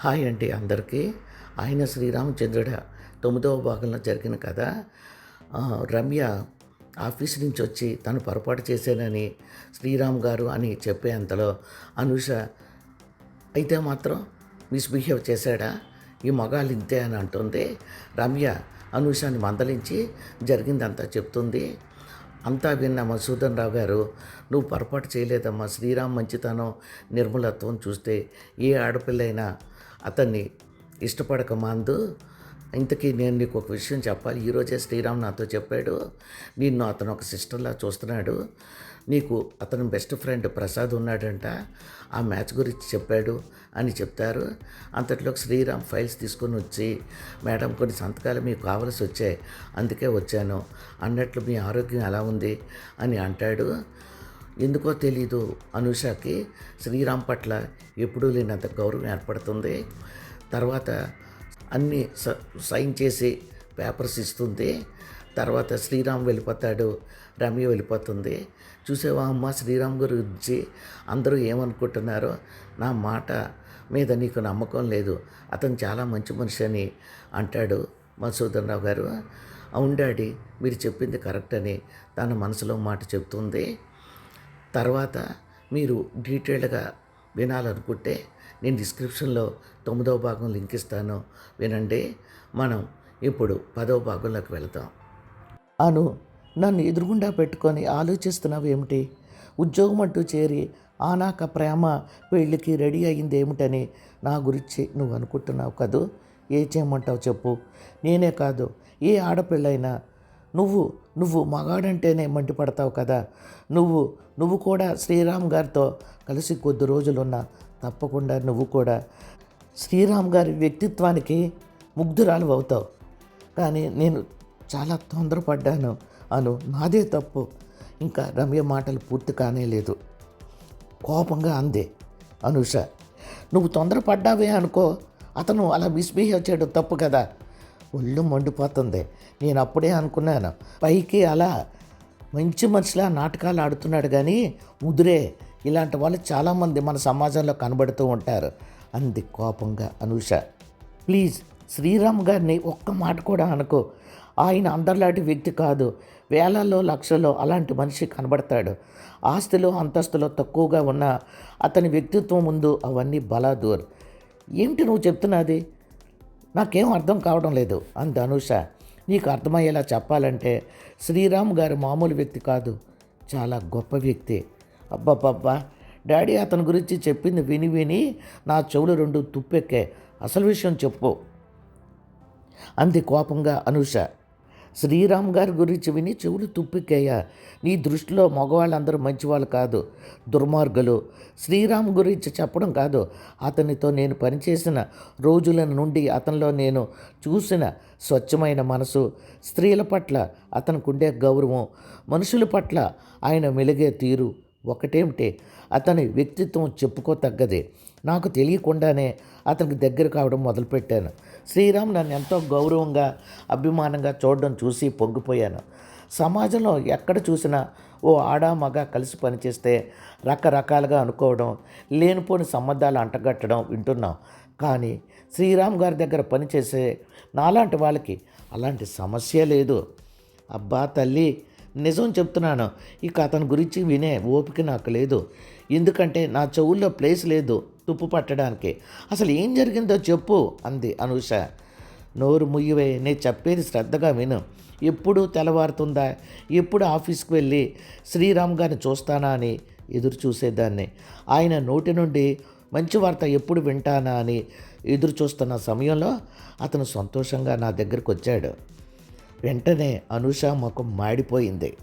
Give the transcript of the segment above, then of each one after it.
Hi అండి అందరికీ. ఆయన శ్రీరామచంద్రుడ. తొమ్మిదవ భాగంలో జరిగిన కథ. రమ్య ఆఫీస్ నుంచి వచ్చి తను పొరపాటు చేశానని శ్రీరామ్ గారు అని చెప్పే అంతలో అనుష అయితే మాత్రం మిస్బిహేవ్ చేశాడా? ఈ మగాళ్ళు ఇంతే అని అంటుంది. రమ్య అనుషాన్ని మందలించి జరిగిందంతా చెప్తుంది. అంతా విన్న మధుసూదన్ రావు గారు నువ్వు పొరపాటు చేయలేదమ్మా. శ్రీరామ్ మంచితనం నిర్మలత్వం చూస్తే ఏ ఆడపిల్లైనా అతన్ని ఇష్టపడక మందు ఇంతకీ నేను నీకు ఒక విషయం చెప్పాలి. ఈరోజే శ్రీరామ్ నాతో చెప్పాడు. నిన్ను అతను ఒక సిస్టర్లా చూస్తున్నాడు. నీకు అతను బెస్ట్ ఫ్రెండ్ ప్రసాద్ ఉన్నాడంట. ఆ మ్యాచ్ గురించి చెప్పాడు అని చెప్తారు. అంతట్లో శ్రీరామ్ ఫైల్స్ తీసుకొని వచ్చి మేడం కొన్ని సంతకాలు మీకు కావలసి వచ్చాయి. అందుకే వచ్చాను. అన్నట్లు మీ ఆరోగ్యం ఎలా ఉంది? అని అంటాడు. ఎందుకో తెలీదు అనుషకి శ్రీరామ్ పట్ల ఎప్పుడూ లేనంత గౌరవం ఏర్పడుతుంది. తర్వాత అన్నీ స- సైన్ చేసి పేపర్స్ ఇస్తుంది. తర్వాత శ్రీరామ్ వెళ్ళిపోతాడు రమ్య వెళ్ళిపోతుంది. చూసావా అమ్మ శ్రీరామ్ గురించి అందరూ ఏమనుకుంటున్నారో? నా మాట మీద నీకు నమ్మకం లేదు. అతను చాలా మంచి మనిషి అని అంటాడు మధుసూదన్ రావు గారు. అవును డాడీ మీరు చెప్పింది కరెక్ట్ అని తన మనసులో మాట చెప్తుంది. తర్వాత మీరు డీటెయిల్డ్గా వినాలనుకుంటే నేను డిస్క్రిప్షన్లో తొమ్మిదవ భాగం లింక్ ఇస్తాను. వినండి. మనం ఇప్పుడు పదవ భాగంలోకి వెళతాం. అను నన్ను ఎదురుగుండా పెట్టుకొని ఆలోచిస్తున్నావు ఏమిటి? ఉద్యోగం అంటూ చేరి ఆనాక ప్రేమ పెళ్ళికి రెడీ అయింది ఏమిటని నా గురించి నువ్వు అనుకుంటున్నావు కదూ? ఏ చేయమంటావు చెప్పు. నేనే కాదు ఏ ఆడపిల్లైనా నువ్వు నువ్వు మగాడంటేనే మండిపడతావు కదా. నువ్వు నువ్వు కూడా శ్రీరామ్ గారితో కలిసి కొద్ది రోజులున్న తప్పకుండా నువ్వు కూడా శ్రీరామ్ గారి వ్యక్తిత్వానికి ముగ్ధురాలు అవుతావు. కానీ నేను చాలా తొందరపడ్డాను అను నాదే తప్పు. ఇంకా రమ్య మాటలు పూర్తి కానే లేదు. కోపంగా అందే అనుష. నువ్వు తొందరపడ్డావే అనుకో అతను అలా మిస్బిహేవ్ చేయడం తప్పు కదా. ఒళ్ళు మండిపోతుంది. నేను అప్పుడే అనుకున్నాను. పైకి అలా మంచి మనిషిలా నాటకాలు ఆడుతున్నాడు కానీ ముదురే ఇలాంటి వాళ్ళు చాలామంది మన సమాజంలో కనబడుతూ ఉంటారు. అంది కోపంగా అనూష. ప్లీజ్ శ్రీరామ్ గారిని ఒక్క మాట కూడా అనుకో. ఆయన అందరిలాంటి వ్యక్తి కాదు. వేలల్లో లక్షల్లో అలాంటి మనిషి కనబడతాడు. ఆస్తిలో అంతస్తులో తక్కువగా ఉన్న అతని వ్యక్తిత్వం ముందు అవన్నీ బలాదూర్. ఏమిటి నువ్వు చెప్తున్నది? నాకేం అర్థం కావడం లేదు అంది అనూష. నీకు అర్థమయ్యేలా చెప్పాలంటే శ్రీరామ్ గారు మామూలు వ్యక్తి కాదు చాలా గొప్ప వ్యక్తి. అబ్బబ్బబ్బా డాడీ అతని గురించి చెప్పింది విని విని నా చెవులు రెండు తుప్పెక్కే. అసలు విషయం చెప్పు అంది కోపంగా అనూష. శ్రీరామ్ గారి గురించి విని చెవులు తుప్పికేయ. నీ దృష్టిలో మగవాళ్ళందరూ మంచివాళ్ళు కాదు దుర్మార్గులు. శ్రీరామ్ గురించి చెప్పడం కాదు అతనితో నేను పనిచేసిన రోజుల నుండి అతనిలో నేను చూసిన స్వచ్ఛమైన మనసు. స్త్రీల పట్ల అతనికి ఉండే గౌరవం మనుషుల పట్ల ఆయన మెలిగే తీరు ఒకటేమిటి అతని వ్యక్తిత్వం చెప్పుకోతగ్గదే. నాకు తెలియకుండానే అతనికి దగ్గర కావడం మొదలుపెట్టాను. శ్రీరామ్ నన్ను ఎంతో గౌరవంగా అభిమానంగా చూడడం చూసి పొంగిపోయాను. సమాజంలో ఎక్కడ చూసినా ఓ ఆడ మగ కలిసి పనిచేస్తే రకరకాలుగా అనుకోవడం లేనిపోని సంబంధాలు అంటగట్టడం వింటున్నాం. కానీ శ్రీరామ్ గారి దగ్గర పనిచేసే నాలాంటి వాళ్ళకి అలాంటి సమస్య లేదు. అబ్బా తల్లి నిజం చెప్తున్నాను. ఇక అతని గురించి వినే ఓపిక నాకు లేదు. ఎందుకంటే నా చెవుల్లో ప్లేస్ లేదు. తుప్పు పట్టడానికి. అసలు ఏం జరిగిందో చెప్పు అంది అనూష. నోరు ముయ్యవే నేను చెప్పేది శ్రద్ధగా విను. ఎప్పుడు తెల్లవారుతుందా? ఎప్పుడు ఆఫీస్కి వెళ్ళి శ్రీరామ్ గారిని చూస్తానా అని ఎదురు చూసేదాన్ని ఆయన నోటి నుండి మంచి వార్త ఎప్పుడు వింటానా అని ఎదురు చూస్తున్న సమయంలో అతను సంతోషంగా నా దగ్గరకు వచ్చాడు వెంటనే అనూష ముఖం మాడిపోయింది.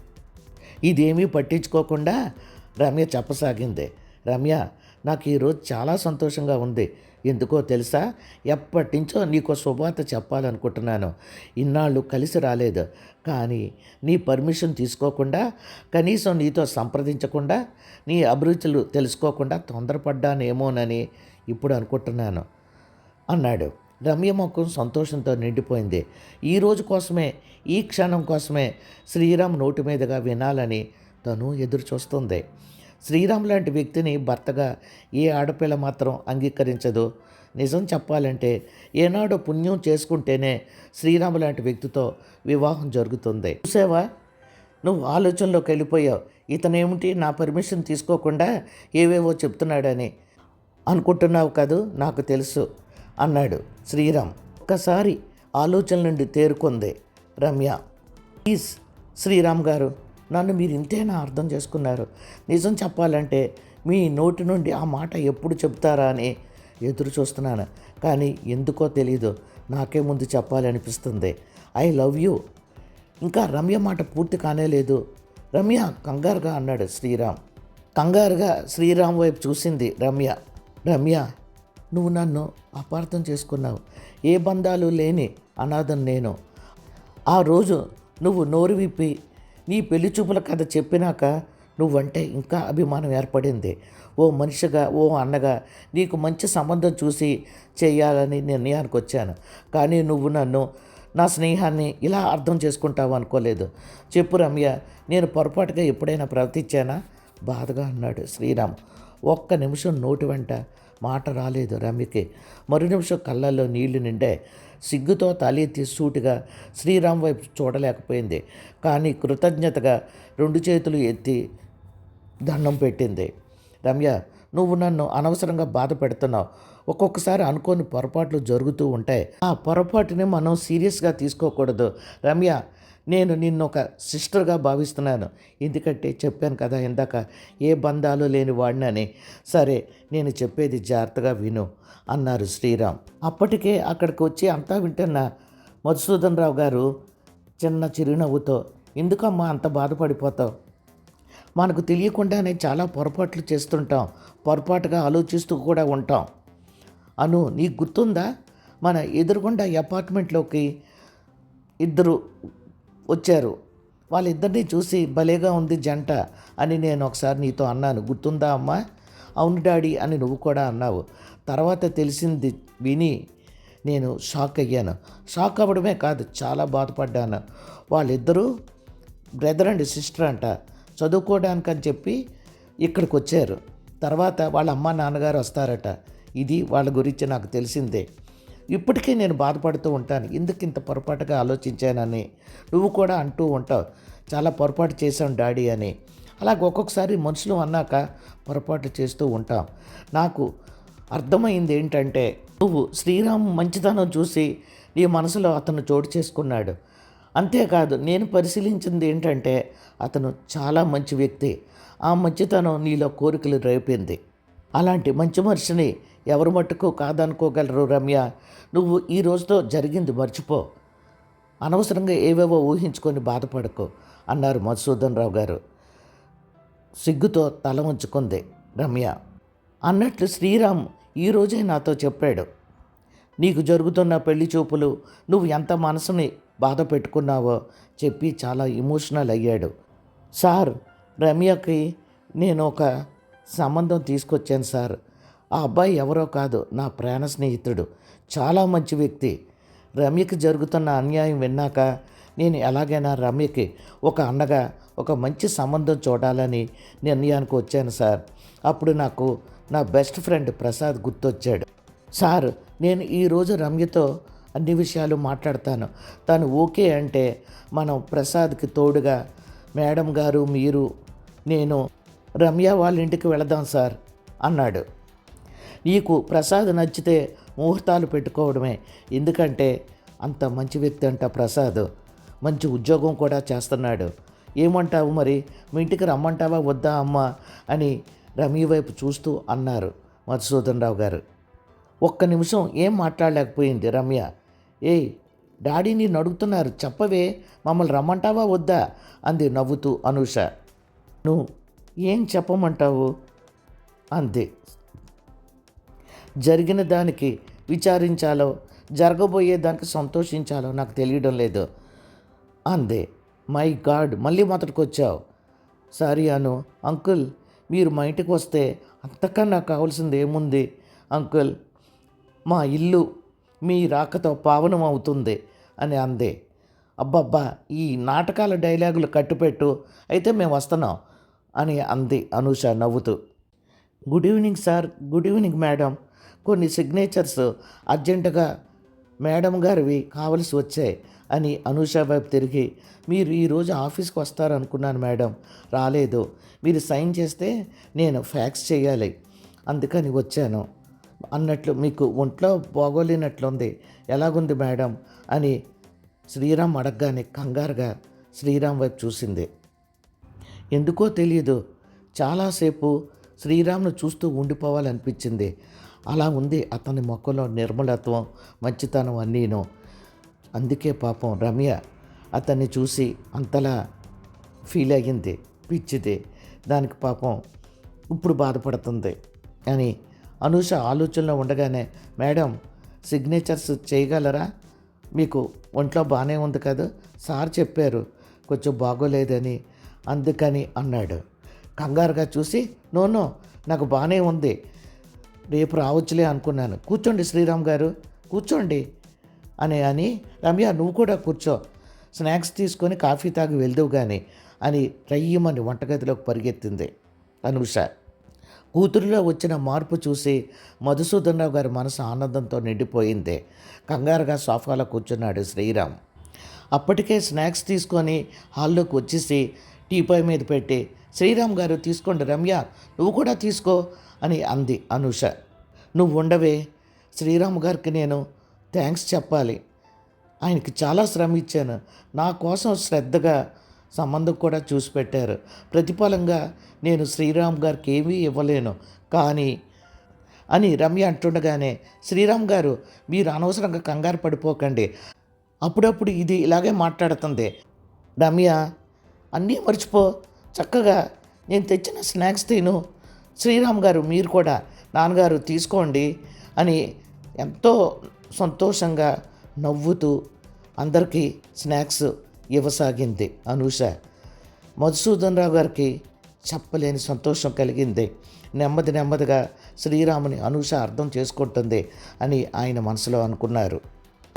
ఇదేమీ పట్టించుకోకుండా రమ్య చెప్పసాగింది. రమ్య నాకు ఈరోజు చాలా సంతోషంగా ఉంది. ఎందుకో తెలుసా? ఎప్పటించో నీకు శుభార్త చెప్పాలనుకుంటున్నాను. ఇన్నాళ్ళు కలిసి రాలేదు. కానీ నీ పర్మిషన్ తీసుకోకుండా కనీసం నీతో సంప్రదించకుండా నీ అభిరుచులు తెలుసుకోకుండా తొందరపడ్డానేమోనని ఇప్పుడు అనుకుంటున్నాను. అన్నాడు. రమ్య ముఖం సంతోషంతో నిండిపోయింది. ఈ రోజు కోసమే ఈ క్షణం కోసమే శ్రీరామ్ నోటి మీదుగా వినాలని తను ఎదురు చూస్తుంది శ్రీరామ్ లాంటి వ్యక్తిని భర్తగా ఏ ఆడపిల్ల మాత్రం అంగీకరించదు. నిజం చెప్పాలంటే ఏనాడో పుణ్యం చేసుకుంటేనే శ్రీరాము లాంటి వ్యక్తితో వివాహం జరుగుతుంది. చూసావా? నువ్వు ఆలోచనలోకి వెళ్ళిపోయావు. ఇతనేమిటి? నా పర్మిషన్ తీసుకోకుండా ఏవేవో చెప్తున్నాడని అనుకుంటున్నావు కదూ? నాకు తెలుసు అన్నాడు శ్రీరామ్. ఒక్కసారి ఆలోచన నుండి తేరుకుంది రమ్య. ప్లీజ్ శ్రీరామ్ గారు నన్ను మీరు ఇంతేనా అర్థం చేసుకున్నారు? నిజం చెప్పాలంటే మీ నోటి నుండి ఆ మాట ఎప్పుడు చెప్తారా అని ఎదురు చూస్తున్నాను. కానీ ఎందుకో తెలీదు. నాకే ముందు చెప్పాలనిపిస్తుంది ఐ లవ్ యూ. ఇంకా రమ్య మాట పూర్తి కానేలేదు రమ్య కంగారుగా అన్నాడు శ్రీరామ్. కంగారుగా శ్రీరామ్ వైపు చూసింది రమ్య. రమ్య నువ్వు నన్ను అపార్థం చేసుకున్నావు. ఏ బంధాలు లేని అనాథం నేను. ఆ రోజు నువ్వు నోరు విప్పి నీ పెళ్ళి చూపుల కథ చెప్పినాక నువ్వంటే ఇంకా అభిమానం ఏర్పడింది. ఓ మనిషిగా ఓ అన్నగా నీకు మంచి సంబంధం చూసి చేయాలని నిర్ణయానికి వచ్చాను. కానీ నువ్వు నన్ను నా స్నేహాన్ని ఇలా అర్థం చేసుకుంటావు అనుకోలేదు. చెప్పు రమ్య నేను పొరపాటుగా ఎప్పుడైనా ప్రవర్తించానా? బాధగా అన్నాడు శ్రీరామ్. ఒక్క నిమిషం నోటి వెంట మాట రాలేదు రమ్యకి. మరు నిమిషం కళ్ళల్లో నీళ్ళు నిండే సిగ్గుతో తలెత్తి సూటిగా శ్రీరామ్ వైపు చూడలేకపోయింది. కానీ కృతజ్ఞతగా రెండు చేతులు ఎత్తి దండం పెట్టింది. రమ్య నువ్వు నన్ను అనవసరంగా బాధ పెడుతున్నావు. ఒక్కొక్కసారి అనుకోని పొరపాట్లు జరుగుతూ ఉంటాయి. ఆ పొరపాటుని మనం సీరియస్గా తీసుకోకూడదు. రమ్య నేను నిన్ను ఒక సిస్టర్గా భావిస్తున్నాను. ఎందుకంటే చెప్పాను కదా ఇందాక ఏ బంధాలు లేని వాడినని. సరే నేను చెప్పేది జాగ్రత్తగా విను అన్నారు శ్రీరామ్. అప్పటికే అక్కడికి వచ్చి అంతా వింటున్న మధుసూదన్ రావు గారు చిన్న చిరునవ్వుతో ఎందుకమ్మా అంత బాధపడిపోతావు? మనకు తెలియకుండానే చాలా పొరపాట్లు చేస్తుంటాం. పొరపాటుగా ఆలోచిస్తూ కూడా ఉంటాం. అను నీకు గుర్తుందా? మన ఎదురుగుండా అపార్ట్మెంట్లోకి ఇద్దరు వచ్చారు. వాళ్ళిద్దరిని చూసి భలేగా ఉంది జంట అని నేను ఒకసారి నీతో అన్నాను. గుర్తుందా అమ్మా? అవును డాడీ అని నువ్వు కూడా అన్నావు. తర్వాత తెలిసింది విని నేను షాక్ అయ్యాను. షాక్ అవ్వడమే కాదు చాలా బాధపడ్డాను. వాళ్ళిద్దరూ బ్రదర్ అండ్ సిస్టర్ అంట. చదువుకోవడానికి అని చెప్పి ఇక్కడికి వచ్చారు తర్వాత వాళ్ళ అమ్మ నాన్నగారు వస్తారట. ఇది వాళ్ళ గురించి నాకు తెలిసిందే. ఇప్పటికే నేను బాధపడుతూ ఉంటాను. ఎందుకు ఇంత పొరపాటుగా ఆలోచించానని? నువ్వు కూడా అంటూ ఉంటావు. చాలా పొరపాటు చేశాం డాడీ అని. అలాగ ఒక్కొక్కసారి మనుషులు అన్నాక పొరపాటు చేస్తూ ఉంటాం. నాకు అర్థమైంది ఏంటంటే నువ్వు శ్రీరామ్ మంచితనం చూసి నీ మనసులో అతను చోటు చేసుకున్నాడు. అంతేకాదు నేను పరిశీలించింది ఏంటంటే అతను చాలా మంచి వ్యక్తి. ఆ మంచితనం నీలో కోరికలు రేపింది. అలాంటి మంచి మనిషిని ఎవరు మట్టుకు కాదనుకోగలరు రమ్య? నువ్వు ఈ రోజుతో జరిగింది మర్చిపో. అనవసరంగా ఏవేవో ఊహించుకొని బాధపడకు అన్నారు మధుసూదన్ రావు గారు. సిగ్గుతో తల ఉంచుకుంది రమ్య. అన్నట్లు శ్రీరామ్ ఈరోజే నాతో చెప్పాడు. నీకు జరుగుతున్న పెళ్ళి చూపులు నువ్వు ఎంత మనసుని బాధ పెట్టుకున్నావో చెప్పి చాలా ఎమోషనల్ అయ్యాడు. సార్ రమ్యకి నేను ఒక సంబంధం తీసుకొచ్చాను సార్. ఆ అబ్బాయి ఎవరో కాదు నా ప్రాణ స్నేహితుడు. చాలా మంచి వ్యక్తి. రమ్యకి జరుగుతున్న అన్యాయం విన్నాక నేను ఎలాగైనా రమ్యకి ఒక అన్నగా ఒక మంచి సంబంధం చూడాలని నిర్ణయానికి వచ్చాను సార్. అప్పుడు నాకు నా బెస్ట్ ఫ్రెండ్ ప్రసాద్ గుర్తొచ్చాడు. సార్ నేను ఈరోజు రమ్యతో అన్ని విషయాలు మాట్లాడతాను. తను ఓకే అంటే మనం ప్రసాద్కి తోడుగా మేడం గారు మీరు నేను రమ్య వాళ్ళ ఇంటికి వెళదాం సార్ అన్నాడు. నీకు ప్రసాద్ నచ్చితే ముహూర్తాలు పెట్టుకోవడమే. ఎందుకంటే అంత మంచి వ్యక్తి అంట ప్రసాద్. మంచి ఉద్యోగం కూడా చేస్తున్నాడు. ఏమంటావు మరి? మీ ఇంటికి రమ్మంటావా? వద్దా అమ్మా? అని రమ్య వైపు చూస్తూ అన్నారు మధుసూదన్ రావు గారు. ఒక్క నిమిషం ఏం మాట్లాడలేకపోయింది రమ్య? ఏయ్ డాడీ నిన్ను అడుగుతున్నారు. చెప్పవే. మమ్మల్ని రమ్మంటావా? వద్దా? అంది నవ్వుతూ అనూష. నువ్వు ఏం చెప్పమంటావు? అంది. జరిగిన దానికి విచారించాలో జరగబోయే దానికి సంతోషించాలో నాకు తెలియడం లేదు. అందే. మై గాడ్ మళ్ళీ మొదటికి వచ్చావు సారీ అను. అంకుల్ మీరు మా ఇంటికి వస్తే అంతకన్నా కావాల్సింది ఏముంది? అంకుల్ మా ఇల్లు మీ రాకతో పావనం అవుతుంది అని అందే. అబ్బబ్బా ఈ నాటకాల డైలాగులు కట్టుపెట్టు అయితే మేము వస్తున్నాం అని అంది. అనూష నవ్వుతూ. Good evening sir good evening madam. కొన్ని సిగ్నేచర్స్ అర్జెంటుగా మేడం గారివి కావలసి వచ్చాయి అని అనూష వైపు తిరిగి మీరు ఈరోజు ఆఫీస్కి వస్తారనుకున్నాను మేడం. రాలేదు. మీరు సైన్ చేస్తే నేను ఫ్యాక్స్ చేయాలి. అందుకని వచ్చాను. అన్నట్లు మీకు ఒంట్లో బాగోలేనట్లుంది. ఎలాగుంది మేడం? అని శ్రీరామ్ అడగగానే కంగారుగా శ్రీరామ్ వైపు చూసింది. ఎందుకో తెలియదు చాలాసేపు శ్రీరామ్ను చూస్తూ ఉండిపోవాలనిపించింది. అలా ఉంది. అతని మొక్కలో నిర్మలత్వం మంచితనం అన్నీను. అందుకే పాపం రమ్య అతన్ని చూసి అంతలా ఫీల్ అయ్యింది. పిచ్చిది. దానికి పాపం ఇప్పుడు బాధపడుతుంది అని అనూష ఆలోచనలో ఉండగానే మేడం సిగ్నేచర్స్ చేయగలరా? మీకు ఒంట్లో బాగానే ఉంది కదా? సార్ చెప్పారు కొంచెం బాగోలేదని అందుకని అన్నాడు. కంగారుగా చూసి నోనో నాకు బాగానే ఉంది. రేపు రావచ్చులే అనుకున్నాను. కూర్చోండి శ్రీరామ్ గారు. కూర్చోండి. అని అని రమ్య నువ్వు కూడా కూర్చో. స్నాక్స్ తీసుకొని కాఫీ తాగి వెళ్దువు కానీ అని రయ్యమని వంటగదిలోకి పరిగెత్తింది అనూష. కూతురులో వచ్చిన మార్పు చూసి మధుసూదనరావు గారి మనసు ఆనందంతో నిండిపోయింది. కంగారుగా సోఫాలో కూర్చున్నాడు శ్రీరామ్. అప్పటికే స్నాక్స్ తీసుకొని హాల్లోకి వచ్చేసి టీపాయ్ మీద పెట్టి శ్రీరామ్ గారు తీసుకోండి రమ్య నువ్వు కూడా తీసుకో. అని అంది అనుష. నువ్వు ఉండవే శ్రీరామ్ గారికి నేను థ్యాంక్స్ చెప్పాలి. ఆయనకి చాలా శ్రమ ఇచ్చాను. నా కోసం శ్రద్ధగా సంబంధం కూడా చూసి పెట్టారు. ప్రతిఫలంగా నేను శ్రీరామ్ గారికి ఏమీ ఇవ్వలేను. కానీ అని రమ్య అంటుండగానే శ్రీరామ్ గారు మీరు అనవసరంగా కంగారు పడిపోకండి. అప్పుడప్పుడు ఇది ఇలాగే మాట్లాడుతుంది. రమ్య అన్నీ మర్చిపో. చక్కగా నేను తెచ్చిన స్నాక్స్ తిను. శ్రీరామ్ గారు మీరు కూడా నాన్నగారు తీసుకోండి అని ఎంతో సంతోషంగా నవ్వుతూ అందరికీ స్నాక్స్ ఇవ్వసాగింది అనూష. మధుసూదన్ రావు గారికి చెప్పలేని సంతోషం కలిగింది. నెమ్మది నెమ్మదిగా శ్రీరాముని అనూష అర్థం చేసుకుంటుంది అని ఆయన మనసులో అనుకున్నారు.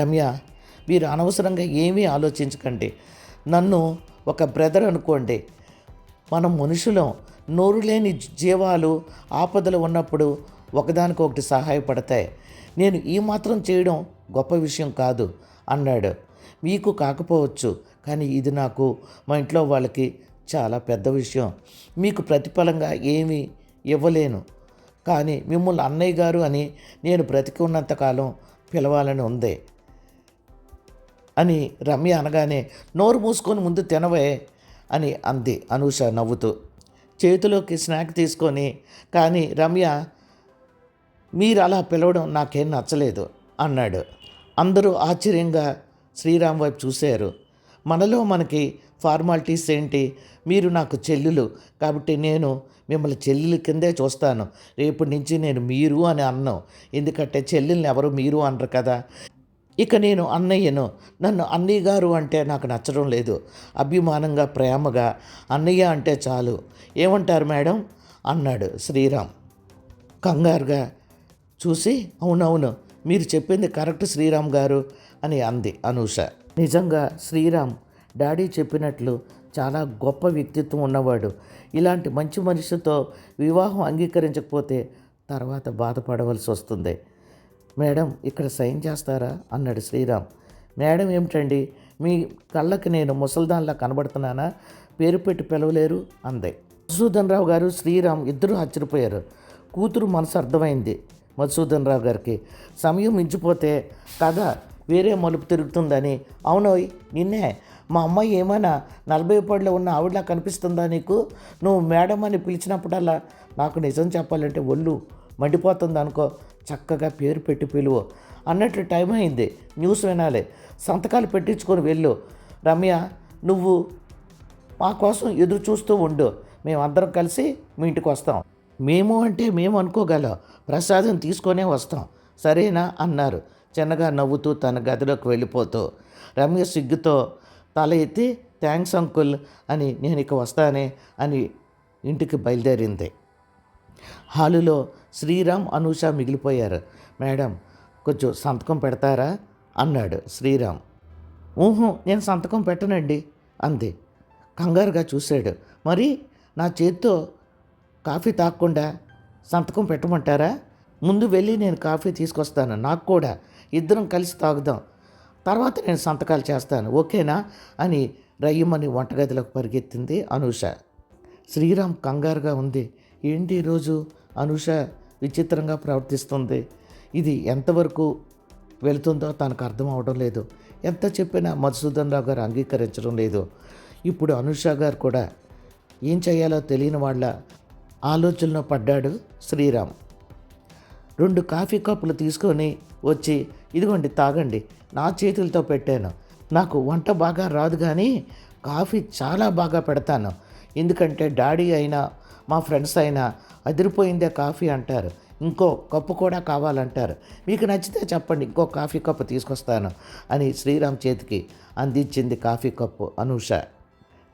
రమ్య మీరు అనవసరంగా ఏమీ ఆలోచించకండి. నన్ను ఒక బ్రదర్ అనుకోండి. మనం మనుషులం. నోరు లేని జీవాలు ఆపదలు ఉన్నప్పుడు ఒకదానికొకటి సహాయపడతాయి. నేను ఈ మాత్రం చేయడం గొప్ప విషయం కాదు అన్నాడు. మీకు కాకపోవచ్చు కానీ ఇది నాకు మా ఇంట్లో వాళ్ళకి చాలా పెద్ద విషయం. మీకు ప్రతిఫలంగా ఏమీ ఇవ్వలేను. కానీ మిమ్మల్ని అన్నయ్య గారు అని నేను బ్రతికి ఉన్నంతకాలం పిలవాలని ఉంది అని రమ్య అనగానే నోరు మూసుకొని ముందు తినవే అని అంది అనూష నవ్వుతూ. చేతిలోకి స్నాక్ తీసుకొని కానీ రమ్య మీరు అలా పిలవడం నాకేం నచ్చలేదు అన్నాడు. అందరూ ఆశ్చర్యంగా శ్రీరామ్ వైపు చూశారు. మనలో మనకి ఫార్మాలిటీస్ ఏంటి? మీరు నాకు చెల్లులు కాబట్టి నేను మిమ్మల్ని చెల్లెలు కిందే చూస్తాను. రేపటి నుంచి నేను మీరు అని అన్నాం. ఎందుకంటే చెల్లెల్ని ఎవరు మీరు అనరు కదా. ఇక నేను అన్నయ్యను. నన్ను అన్నయ్య గారు అంటే నాకు నచ్చడం లేదు. అభిమానంగా ప్రేమగా అన్నయ్య అంటే చాలు. ఏమంటారు మేడం? అన్నాడు శ్రీరామ్. కంగారుగా చూసి అవునవును మీరు చెప్పింది కరెక్ట్ శ్రీరామ్ గారు అని అంది అనూష. నిజంగా శ్రీరామ్ డాడీ చెప్పినట్లు చాలా గొప్ప వ్యక్తిత్వం ఉన్నవాడు. ఇలాంటి మంచి మనిషితో వివాహం అంగీకరించకపోతే తర్వాత బాధపడవలసి వస్తుంది. మేడం ఇక్కడ సైన్ చేస్తారా? అన్నాడు శ్రీరామ్. మేడం ఏమిటండి మీ కళ్ళకి నేను ముసల్దాన్లా కనబడుతున్నానా? పేరు పెట్టి పిలవలేరు? అందే. మధుసూదన్ రావు గారు శ్రీరామ్ ఇద్దరూ ఆశ్చర్యపోయారు. కూతురు మనసు అర్థమైంది మధుసూదన్ రావు గారికి. సమయం మించిపోతే కథ వేరే మలుపు తిరుగుతుందని. అవునోయ్ నిన్నే మా అమ్మాయి ఏమైనా నలభై పడిలో ఉన్న ఆవిడలా కనిపిస్తుందా నీకు? నువ్వు మేడం అని పిలిచినప్పుడల్లా నాకు నిజం చెప్పాలంటే ఒళ్ళు మండిపోతుంది అనుకో. చక్కగా పేరు పెట్టి పిలువు. అన్నట్లు టైం అయింది. న్యూస్ వినాలి. సంతకాలు పెట్టించుకొని వెళ్ళు. రమ్య నువ్వు మా కోసం ఎదురు చూస్తూ ఉండు. మేమందరం కలిసి మీ ఇంటికి వస్తాం. మేము అంటే మేము అనుకోగలం. ప్రసాదం తీసుకొనే వస్తాం. సరేనా? అన్నారు. చిన్నగా నవ్వుతూ తన గదిలోకి వెళ్ళిపోతూ. రమ్య సిగ్గుతో తల ఎత్తి థ్యాంక్స్ అంకుల్ అని నేను ఇక వస్తానే అని ఇంటికి బయలుదేరింది. హాలులో శ్రీరామ్ అనూష మిగిలిపోయారు. మేడం కొంచెం సంతకం పెడతారా? అన్నాడు శ్రీరామ్. ఊహు నేను సంతకం పెట్టనండి అంది. కంగారుగా చూశాడు. మరి నా చేత్తో కాఫీ తాగకుండా సంతకం పెట్టమంటారా? ముందు వెళ్ళి నేను కాఫీ తీసుకొస్తాను నాకు కూడా. ఇద్దరం కలిసి తాగుదాం. తర్వాత నేను సంతకాలు చేస్తాను ఓకేనా? అని రయ్యమని వంటగదిలోకి పరిగెత్తింది అనూష. శ్రీరామ్ కంగారుగా ఉంది. ఏంటి ఈరోజు అనుష విచిత్రంగా ప్రవర్తిస్తుంది? ఇది ఎంతవరకు వెళుతుందో తనకు అర్థం అవడం లేదు. ఎంత చెప్పినా మధుసూదన్ రావు గారు అంగీకరించడం లేదు. ఇప్పుడు అనుష గారు కూడా ఏం చేయాలో తెలియని వాళ్ళ ఆలోచనలో పడ్డాడు శ్రీరామ్. రెండు కాఫీ కప్పులు తీసుకొని వచ్చి ఇదిగోండి తాగండి. నా చేతులతో పెట్టాను. నాకు వంట బాగా రాదు కానీ కాఫీ చాలా బాగా పెడతాను. ఎందుకంటే డాడీ అయినా మా ఫ్రెండ్స్ అయినా అదిరిపోయిందే కాఫీ అంటారు. ఇంకో కప్పు కూడా కావాలంటారు. మీకు నచ్చితే చెప్పండి ఇంకో కాఫీ కప్పు తీసుకొస్తాను అని శ్రీరామ్ చేతికి అందించింది కాఫీ కప్పు అనూష.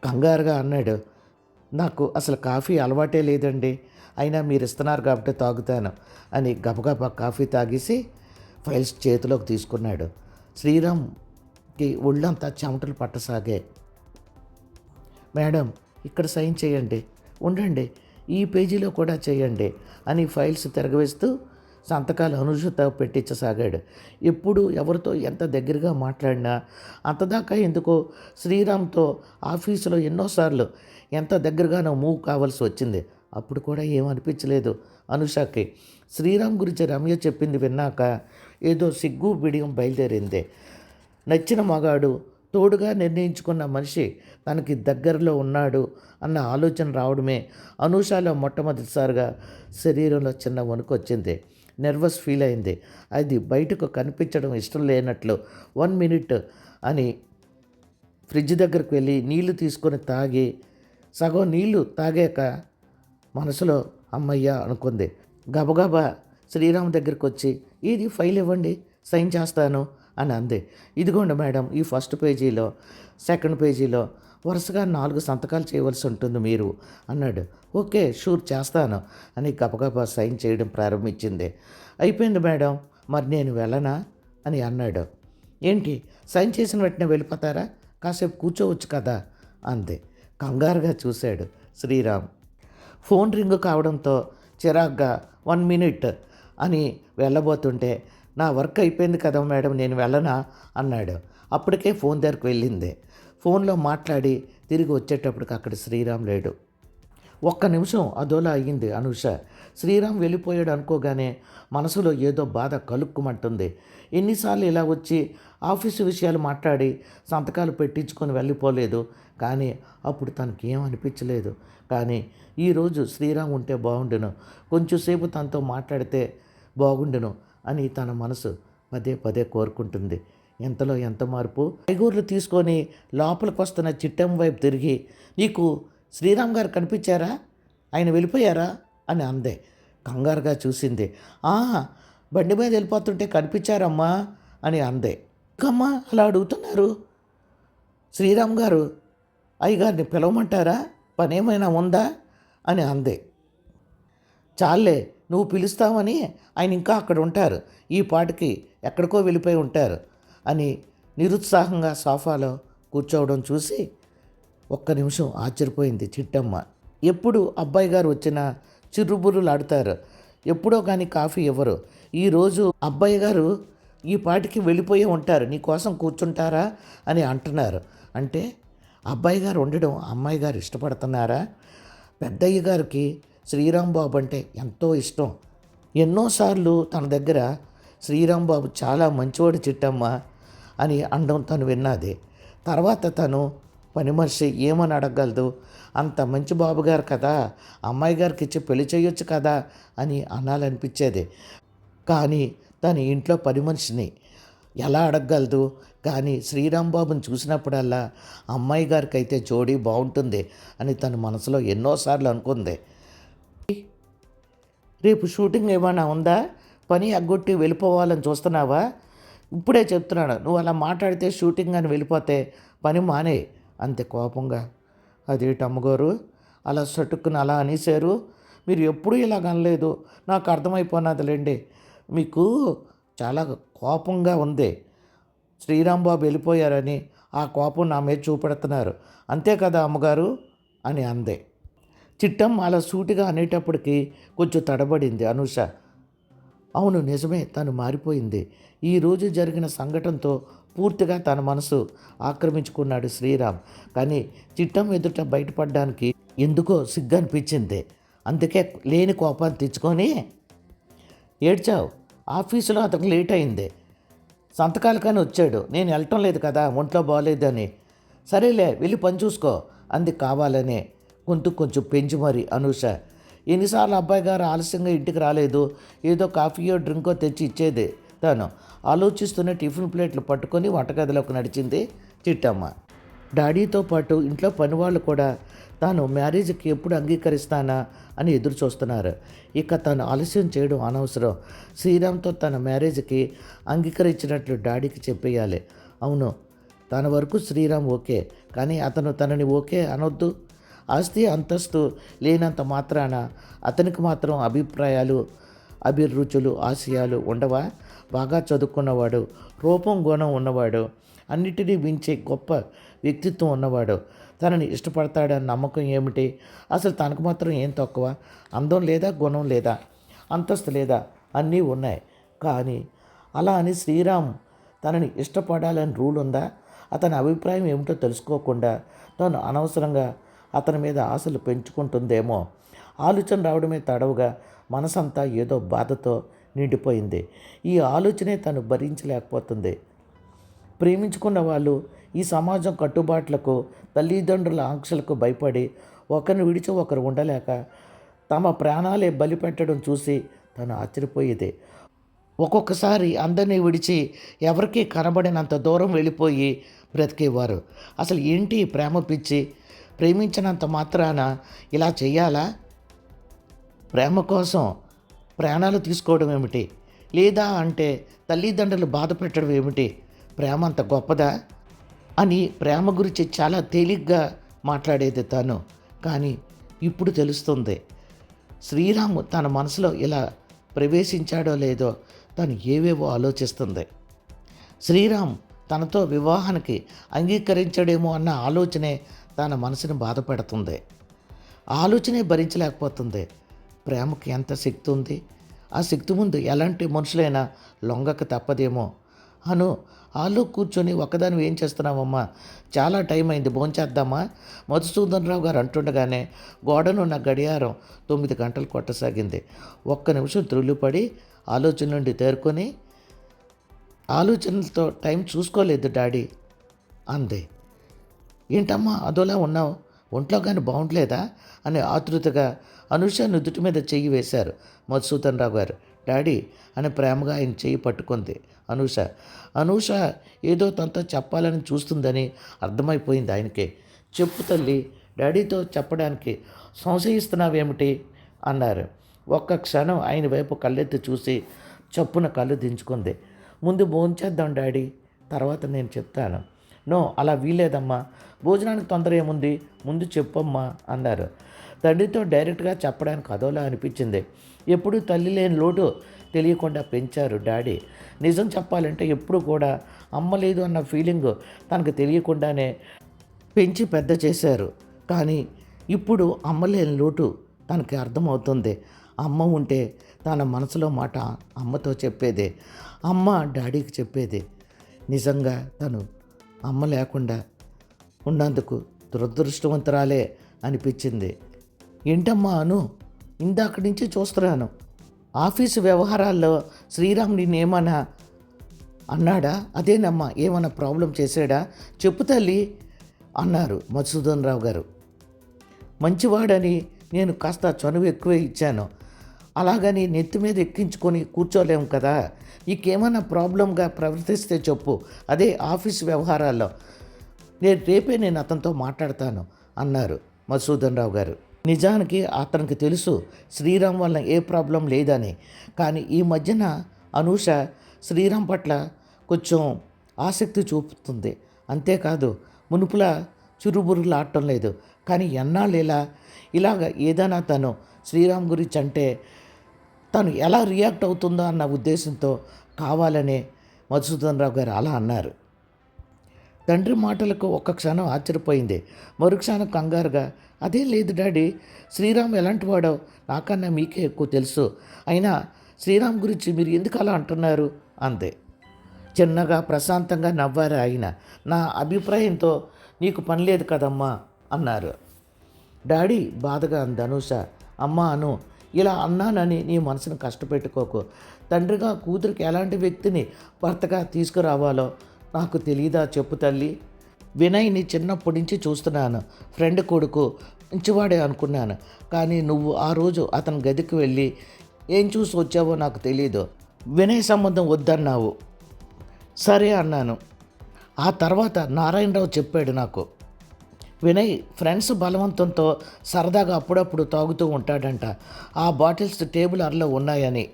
కంగారుగా అన్నాడు నాకు అసలు కాఫీ అలవాటే లేదండి అయినా మీరు ఇస్తున్నారు కాబట్టి తాగుతాను అని గబగబా కాఫీ తాగేసి ఫైల్స్ చేతిలోకి తీసుకున్నాడు. శ్రీరామ్కి ఒళ్ళంతా చెమటలు పట్టసాగే మేడం ఇక్కడ సైన్ చేయండి ఉండండి ఈ పేజీలో కూడా చేయండి అని ఫైల్స్ తిరగవేస్తూ సంతకాలు అనుషతో పెట్టించసాగాడు. ఎప్పుడు ఎవరితో ఎంత దగ్గరగా మాట్లాడినా అంతదాకా ఎందుకో శ్రీరామ్తో ఆఫీసులో ఎన్నోసార్లు ఎంత దగ్గరగానో మూవ్ కావాల్సి వచ్చింది. అప్పుడు కూడా ఏమనిపించలేదు అనుషాకి. శ్రీరామ్ గురించి రమ్య చెప్పింది విన్నాక ఏదో సిగ్గు బిడియం బయలుదేరింది. నచ్చిన మగాడు తోడుగా నిర్ణయించుకున్న మనిషి తనకి దగ్గరలో ఉన్నాడు అన్న ఆలోచన రావడమే అనూషాలో మొట్టమొదటిసారిగా శరీరంలో చిన్న వణుకు వచ్చింది. నర్వస్ ఫీల్ అయింది. అది బయటకు కనిపించడం ఇష్టం లేనట్లు వన్ మినిట్ అని ఫ్రిడ్జ్ దగ్గరికి వెళ్ళి నీళ్ళు తీసుకొని తాగి సగం నీళ్ళు తాగాక మనసులో అమ్మయ్య అనుకుంది. గబగబా శ్రీరామ్ దగ్గరికి వచ్చి ఇది ఫైల్ ఇవ్వండి సైన్ చేస్తాను అని అంది. ఇదిగోండి మేడం ఈ ఫస్ట్ పేజీలో సెకండ్ పేజీలో వరుసగా నాలుగు సంతకాలు చేయవలసి ఉంటుంది మీరు అన్నాడు. ఓకే షూర్ చేస్తాను అని గపగప సైన్ చేయడం ప్రారంభించింది. అయిపోయింది మేడం మరి నేను వెళ్ళనా అని అన్నాడు. ఏంటి సైన్ చేసిన వెంటనే వెళ్ళిపోతారా? కాసేపు కూర్చోవచ్చు కదా అంది. కంగారుగా చూశాడు శ్రీరామ్. ఫోన్ రింగ్ కావడంతో చిరాగ్గా వన్ మినిట్ అని వెళ్ళబోతుంటే నా వర్క్ అయిపోయింది కదా మేడం నేను వెళ్ళనా? అన్నాడు. అప్పటికే ఫోన్ దగ్గరకు వెళ్ళింది. ఫోన్లో మాట్లాడి తిరిగి వచ్చేటప్పటికి అక్కడ శ్రీరామ్ లేడు. ఒక్క నిమిషం అదోలా అయ్యింది అనుష. శ్రీరామ్ వెళ్ళిపోయాడు అనుకోగానే మనసులో ఏదో బాధ కలుక్కుమంటుంది. ఎన్నిసార్లు ఇలా వచ్చి ఆఫీసు విషయాలు మాట్లాడి సంతకాలు పెట్టించుకొని వెళ్ళిపోలేదు. కానీ అప్పుడు తనకి ఏం అనిపించలేదు. కానీ ఈరోజు శ్రీరామ్ ఉంటే బాగుండును. కొంచెంసేపు తనతో మాట్లాడితే బాగుండును. అని తన మనసు పదే పదే కోరుకుంటుంది. ఎంతలో ఎంత మార్పు? ఐగూర్లు తీసుకొని లోపలికి వస్తున్న చిట్టం వైపు తిరిగి నీకు శ్రీరామ్ గారు కనిపించారా? ఆయన వెళ్ళిపోయారా? అని అందే. కంగారుగా చూసింది. "ఆ, బండి మీద వెళ్ళిపోతుంటే కనిపించారమ్మా అని అందే. ఇంకమ్మా అలా అడుగుతున్నారు. శ్రీరామ్ గారు అయ్యగారిని పిలవమంటారా? పనేమైనా ఉందా? అని అందే. చాలే నువ్వు పిలుస్తావని ఆయన ఇంకా అక్కడ ఉంటారు. ఈ పాటికి ఎక్కడికో వెళ్ళిపోయి ఉంటారు అని నిరుత్సాహంగా సోఫాలో కూర్చోవడం చూసి ఒక్క నిమిషం ఆశ్చర్యపోయింది చిట్టమ్మ. ఎప్పుడు అబ్బాయి గారు వచ్చినా చిరుబుర్రులాడుతారు. ఎప్పుడో కానీ కాఫీ ఇవ్వరు. ఈరోజు అబ్బాయి గారు ఈ పాటికి వెళ్ళిపోయి ఉంటారు. నీ కోసం కూర్చుంటారా అని అంటున్నారు. అంటే అబ్బాయి గారు ఉండడం అమ్మాయి గారు ఇష్టపడుతున్నారా? పెద్దయ్య గారికి శ్రీరామ్ బాబు అంటే ఎంతో ఇష్టం. ఎన్నోసార్లు తన దగ్గర శ్రీరామ్ బాబు చాలా మంచివాడు చిట్టమ్మ అని అనడం తను విన్నది. తర్వాత తను పని మనిషి ఏమని అడగలదు అంత మంచి బాబు గారు కదా అమ్మాయి గారికి ఇచ్చి పెళ్ళి చేయొచ్చు కదా అని అనాలనిపించేది. కానీ తన ఇంట్లో పని మనిషిని ఎలా అడగగలదు? కానీ శ్రీరామ్ బాబుని చూసినప్పుడల్లా అమ్మాయి గారికి అయితే జోడీ బాగుంటుంది అని తన మనసులో ఎన్నోసార్లు అనుకుంది. రేపు షూటింగ్ ఏమైనా ఉందా? పని అగ్గొట్టి వెళ్ళిపోవాలని చూస్తున్నావా? ఇప్పుడే చెప్తున్నాడు నువ్వు అలా మాట్లాడితే షూటింగ్ అని వెళ్ళిపోతే పని మానే అంతే కోపంగా. అదేంటి అమ్మగారు? అలా సటుక్కుని అలా అనేశారు? మీరు ఎప్పుడూ ఇలా అనలేదు నాకు అర్థమైపోనాదిలేండి. మీకు చాలా కోపంగా ఉంది. శ్రీరాంబాబు వెళ్ళిపోయారని ఆ కోపం నా మీద చూపెడుతున్నారు. అంతే కదా అమ్మగారు? అని అందే. చిట్టం అలా సూటిగా అనేటప్పటికి కొంచెం తడబడింది అనూష. అవును నిజమే తను మారిపోయింది. ఈరోజు జరిగిన సంఘటనతో పూర్తిగా తన మనసు ఆక్రమించుకున్నాడు శ్రీరామ్. కానీ చిట్టం ఎదుట బయటపడడానికి ఎందుకో సిగ్గు అనిపించింది అందుకే లేని కోపాన్ని తెచ్చుకొని ఏడ్చావు. ఆఫీసులో అతనికి లేట్ అయింది. సంతకాలకని వచ్చాడు. నేను వెళ్ళటం లేదు కదా ఒంట్లో బాగోలేదని. సరేలే వెళ్ళి పని చూసుకో అంది కావాలనే. గొంతు కొంచెం పెంచి మరి అనూష. ఎన్నిసార్లు అబ్బాయి గారు ఆలస్యంగా ఇంటికి రాలేదు ఏదో కాఫీయో డ్రింకో తెచ్చి ఇచ్చేదే. తాను ఆలోచిస్తూనే టిఫిన్ ప్లేట్లు పట్టుకొని వంటగదిలోకి నడిచింది చిట్టమ్మ. డాడీతో పాటు ఇంట్లో పనివాళ్ళు కూడా తాను మ్యారేజ్కి ఎప్పుడు అంగీకరిస్తానా అని ఎదురు చూస్తున్నారు. ఇక తను ఆలస్యం చేయడం అనవసరం. శ్రీరామ్తో తన మ్యారేజ్కి అంగీకరించినట్లు డాడీకి చెప్పేయాలి. అవును తన వరకు శ్రీరామ్ ఓకే కానీ అతను తనని ఓకే అనొద్దు. ఆస్తి అంతస్తు లేనంత మాత్రాన అతనికి మాత్రం అభిప్రాయాలు అభిరుచులు ఆశయాలు ఉండవా? బాగా చదువుకున్నవాడు రూపం గుణం ఉన్నవాడు అన్నిటినీ మించే గొప్ప వ్యక్తిత్వం ఉన్నవాడు తనని ఇష్టపడతాడని నమ్మకం ఏమిటి? అసలు తనకు మాత్రం ఏం తక్కువ? అందం లేదా గుణం లేదా? అంతస్తు లేదా? అన్నీ ఉన్నాయి. కానీ అలా అని శ్రీరామ్ తనని ఇష్టపడాలని రూల్ ఉందా? అతని అభిప్రాయం ఏమిటో తెలుసుకోకుండా తను అనవసరంగా అతని మీద ఆశలు పెంచుకుంటుందేమో. ఆలోచన రావడమే తడవుగా మనసంతా ఏదో బాధతో నిండిపోయింది. ఈ ఆలోచనే తను భరించలేకపోతుంది. ప్రేమించుకున్న వాళ్ళు ఈ సమాజం కట్టుబాట్లకు తల్లిదండ్రుల ఆంక్షలకు భయపడి ఒకరిని విడిచి ఒకరు ఉండలేక తమ ప్రాణాలే బలిపెట్టడం చూసి తను ఆశ్చర్యపోయేది. ఒక్కొక్కసారి అందరినీ విడిచి ఎవరికీ కనబడినంత దూరం వెళ్ళిపోయి బ్రతికేవారు. అసలు ఏంటి ప్రేమ పిచ్చి? ప్రేమించినంత మాత్రాన ఇలా చేయాలా? ప్రేమ కోసం ప్రాణాలు తీసుకోవడం ఏమిటి? లేదా అంటే తల్లిదండ్రులు బాధ పెట్టడం ఏమిటి? ప్రేమ అంత గొప్పదా? అని ప్రేమ గురించి చాలా తేలిగ్గా మాట్లాడేది తను. కానీ ఇప్పుడు తెలుస్తుంది. శ్రీరాము తన మనసులో ఇలా ప్రవేశించాడో లేదో తను ఏవేవో ఆలోచిస్తుంది. శ్రీరామ్ తనతో వివాహానికి అంగీకరించడేమో అన్న ఆలోచనే తన మనసుని బాధపడుతుంది. ఆలోచనే భరించలేకపోతుంది. ప్రేమకి ఎంత శక్తి ఉంది? ఆ శక్తి ముందు ఎలాంటి మనుషులైనా లొంగక తప్పదేమో. అను ఆలో కూర్చొని ఒకదాని ఏం చేస్తున్నావమ్మా? చాలా టైం అయింది భోంచేద్దామా మధుసూదన్ రావు గారు అంటుండగానే గోడనున్న గడియారం తొమ్మిది గంటలు కొట్టసాగింది. ఒక్క నిమిషం త్రుళ్ళుపడి ఆలోచన నుండి తేరుకొని ఆలోచనలతో టైం చూసుకోలేదు డాడీ అంది. ఏంటమ్మా అదోలా ఉన్నావు? ఒంట్లో కానీ బాగుండలేదా అని ఆతృతగా అనుష నుదుటి మీద చెయ్యి వేశారు మధుసూదన్ రావు గారు. డాడీ అని ప్రేమగా ఆయన చెయ్యి పట్టుకుంది అనూష. అనూష ఏదో తనతో చెప్పాలని చూస్తుందని అర్థమైపోయింది ఆయనకి. చెప్పు తల్లి డాడీతో చెప్పడానికి సంశయిస్తున్నావేమిటి? అన్నారు. ఒక్క క్షణం ఆయన వైపు కళ్ళెత్తి చూసి చప్పున కళ్ళు దించుకుంది. ముందు భోంచేద్దాం డాడీ తర్వాత నేను చెప్తాను. నో అలా వీలేదమ్మా భోజనానికి తొందర ఏముంది? ముందు చెప్పమ్మా అన్నారు. తండ్రితో డైరెక్ట్గా చెప్పడానికి అదోలా అనిపించింది. ఎప్పుడు తల్లి లేని లోటు తెలియకుండా పెంచారు డాడీ. నిజం చెప్పాలంటే ఎప్పుడు కూడా అమ్మ లేదు అన్న ఫీలింగ్ తనకు తెలియకుండానే పెంచి పెద్ద చేశారు. కానీ ఇప్పుడు అమ్మ లేని లోటు తనకి అర్థమవుతుంది. అమ్మ ఉంటే తన మనసులో మాట అమ్మతో చెప్పేదే అమ్మ డాడీకి చెప్పేదే. నిజంగా తను అమ్మ లేకుండా ఉన్నందుకు దురదృష్టవంతురాలే అనిపించింది. ఏంటమ్మా అను ఇందాక నుంచి చూస్తున్నాను. ఆఫీసు వ్యవహారాల్లో శ్రీరామ్ నిన్నేమన్నా అన్నాడా? అదేనమ్మా ఏమన్నా ప్రాబ్లం చేశాడా? చెప్పు తల్లి అన్నారు మధుసూదన్ రావు గారు. మంచివాడని నేను కాస్త చనువు ఎక్కువే ఇచ్చాను. అలాగని నెత్తి మీద ఎక్కించుకొని కూర్చోలేము కదా? నీకేమన్నా ప్రాబ్లంగా ప్రవర్తిస్తే చెప్పు. అదే ఆఫీస్ వ్యవహారాల్లో. నేను రేపే నేను అతనితో మాట్లాడతాను అన్నారు మధుసూదన్ రావు గారు. నిజానికి అతనికి తెలుసు శ్రీరామ్ వల్ల ఏ ప్రాబ్లం లేదని. కానీ ఈ మధ్యన అనూష శ్రీరామ్ పట్ల కొంచెం ఆసక్తి చూపుతుంది. అంతేకాదు మునుపులా చురుబురులు ఆడటం లేదు. కానీ ఎన్నాళ్ళు ఇలా ఇలాగ ఏదైనా తను శ్రీరామ్ గురించి అంటే తను ఎలా రియాక్ట్ అవుతుందో అన్న ఉద్దేశంతో కావాలనే మధుసూదన్ రావు గారు అలా అన్నారు. తండ్రి మాటలకు ఒక్క క్షణం ఆశ్చర్యపోయింది. మరుక్షణం కంగారుగా అదేం లేదు డాడీ శ్రీరామ్ ఎలాంటి వాడో నాకన్నా మీకే ఎక్కువ తెలుసు. అయినా శ్రీరామ్ గురించి మీరు ఎందుకు అలా అంటున్నారు? అంతే చిన్నగా ప్రశాంతంగా నవ్వారు ఆయన. నా అభిప్రాయంతో నీకు పని లేదు కదమ్మా అన్నారు. డాడీ బాధగా అంది అనూష. అమ్మ అను ఇలా అన్నానని నీ మనసును కష్టపెట్టుకోకు. తండ్రిగా కూతురికి ఎలాంటి వ్యక్తిని భర్తగా తీసుకురావాలో నాకు తెలియదా చెప్పు తల్లి. వినయ్ని చిన్నప్పటి నుంచి చూస్తున్నాను. ఫ్రెండ్ కొడుకు మంచివాడే అనుకున్నాను. కానీ నువ్వు ఆ రోజు అతని గదికి వెళ్ళి ఏం చూసి వచ్చావో నాకు తెలియదు వినయ్ సంబంధం వద్దన్నావు. సరే అన్నాను. ఆ తర్వాత నారాయణరావు చెప్పాడు నాకు. వినయ్ ఫ్రెండ్స్ బలవంతంతో సరదాగా అప్పుడప్పుడు తాగుతూ ఉంటాడంట. ఆ బాటిల్స్ టేబుల్ అరలో ఉన్నాయని.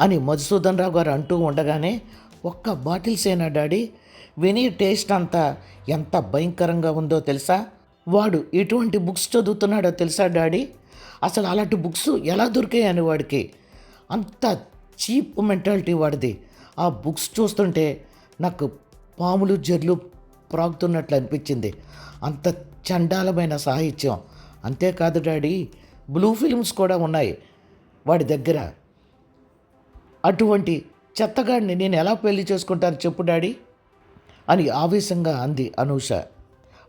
అని మధుసూదన్ రావు గారు అంటూ ఉండగానే ఒక్క బాటిల్సేనా డాడీ? విని టేస్ట్ అంతా ఎంత భయంకరంగా ఉందో తెలుసా? వాడు ఎటువంటి బుక్స్ చదువుతున్నాడో తెలుసా డాడీ? అసలు అలాంటి బుక్స్ ఎలా దొరికాయని వాడికి? అంత చీప్ మెంటాలిటీ వాడిది. ఆ బుక్స్ చూస్తుంటే నాకు పాములు జర్లు ప్రాగుతున్నట్లు అనిపించింది. అంత చండాలమైన సాహిత్యం. అంతేకాదు డాడీ బ్లూ ఫిల్మ్స్ కూడా ఉన్నాయి వాడి దగ్గర. అటువంటి చెత్తగాడిని నేను ఎలా పెళ్ళి చేసుకుంటాను చెప్పు డాడీ అని ఆవేశంగా అంది అనూష.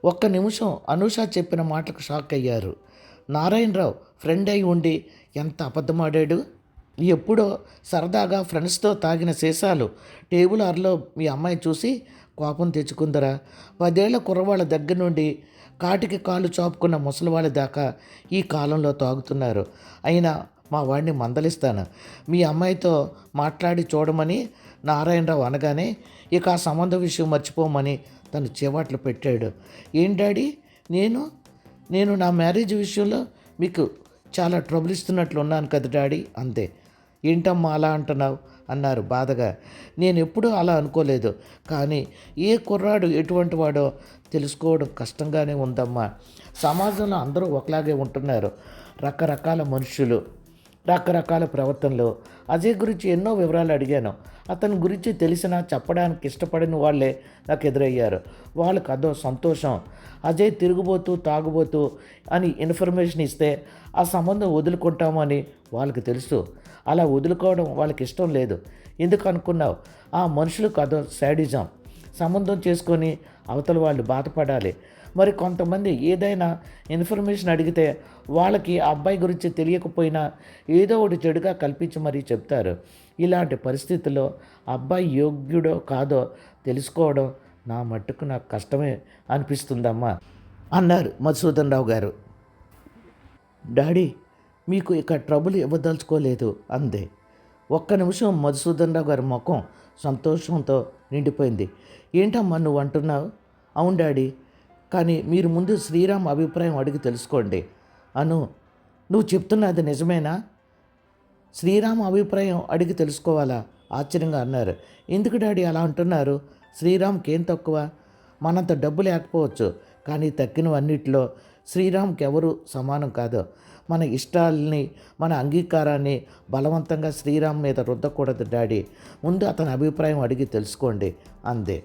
ఒక్క నిమిషం అనూష చెప్పిన మాటకు షాక్ అయ్యారు. నారాయణరావు ఫ్రెండ్ అయి ఉండి ఎంత అబద్ధమాడాడు? ఎప్పుడో సరదాగా ఫ్రెండ్స్తో తాగిన సీసాలు టేబుల్ ఆర్లో మీ అమ్మాయి చూసి కోపం తెచ్చుకుందరా? పదేళ్ళ కుర్రవాళ్ళ దగ్గర నుండి కాటికి కాలు చాపుకున్న ముసలివాళ్ళ దాకా ఈ కాలంలో తాగుతున్నారు. అయినా మా వాడిని మందలిస్తాను. మీ అమ్మాయితో మాట్లాడి చూడమని నారాయణరావు అనగానే ఇక ఆ సంబంధ విషయం మర్చిపోమని తను చేవాట్లు పెట్టాడు. ఏం డాడీ? నేను? నేను నా మ్యారేజ్ విషయంలో మీకు చాలా ట్రబుల్ ఇస్తున్నట్లు ఉన్నాను కదా డాడీ అంతే ఏంటమ్మా అలా అంటున్నావు? అన్నారు బాధగా. నేను ఎప్పుడూ అలా అనుకోలేదు. కానీ ఏ కుర్రాడు ఎటువంటి వాడో తెలుసుకోవడం కష్టంగానే ఉందమ్మా. సమాజంలో అందరూ ఒకలాగే ఉంటున్నారు. రకరకాల మనుషులు రకరకాల ప్రవర్తనలు. అజయ్ గురించి ఎన్నో వివరాలు అడిగాను. అతని గురించి తెలిసినా చెప్పడానికి ఇష్టపడిన వాళ్ళే నాకు ఎదురయ్యారు. వాళ్ళకి అదో సంతోషం. అజయ్ తిరుగుబోతూ తాగుబోతూ అని ఇన్ఫర్మేషన్ ఇస్తే ఆ సంబంధం వదులుకుంటామని వాళ్ళకి తెలుసు. అలా వదులుకోవడం వాళ్ళకి ఇష్టం లేదు. ఎందుకు అనుకున్నావు? ఆ మనుషులకు అదో శాడిజం. సంబంధం చేసుకొని అవతల వాళ్ళు బాధపడాలి. మరి కొంతమంది ఏదైనా ఇన్ఫర్మేషన్ అడిగితే వాళ్ళకి ఆ అబ్బాయి గురించి తెలియకపోయినా ఏదో ఒకటి చెడుగా కల్పించి మరీ చెప్తారు. ఇలాంటి పరిస్థితుల్లో అబ్బాయి యోగ్యుడో కాదో తెలుసుకోవడం నా మట్టుకు నాకు కష్టమే అనిపిస్తుందమ్మా అన్నారు మధుసూదన్ రావు గారు. డాడీ మీకు ఇక ట్రబుల్ ఇవ్వదలుచుకోలేదు అందే. ఒక్క నిమిషం మధుసూదన్ రావు గారి ముఖం సంతోషంతో నిండిపోయింది. ఏంటమ్మా నువ్వు అంటున్నావు? అవును డాడీ కానీ మీరు ముందు శ్రీరామ్ అభిప్రాయం అడిగి తెలుసుకోండి. అను నువ్వు చెప్తున్నది నిజమేనా? శ్రీరామ్ అభిప్రాయం అడిగి తెలుసుకోవాలా? ఆశ్చర్యంగా అన్నారు. ఎందుకు డాడీ అలా అంటున్నారు? శ్రీరామ్కి ఏం తక్కువ? మనంత డబ్బు లేకపోవచ్చు కానీ తక్కినవన్నిటిలో శ్రీరామ్కి ఎవరు సమానం కాదు. మన ఇష్టాలని మన అంగీకారాన్ని బలవంతంగా శ్రీరామ్ మీద రుద్దకూడదు డాడీ. ముందు అతని అభిప్రాయం అడిగి తెలుసుకోండి. అందే.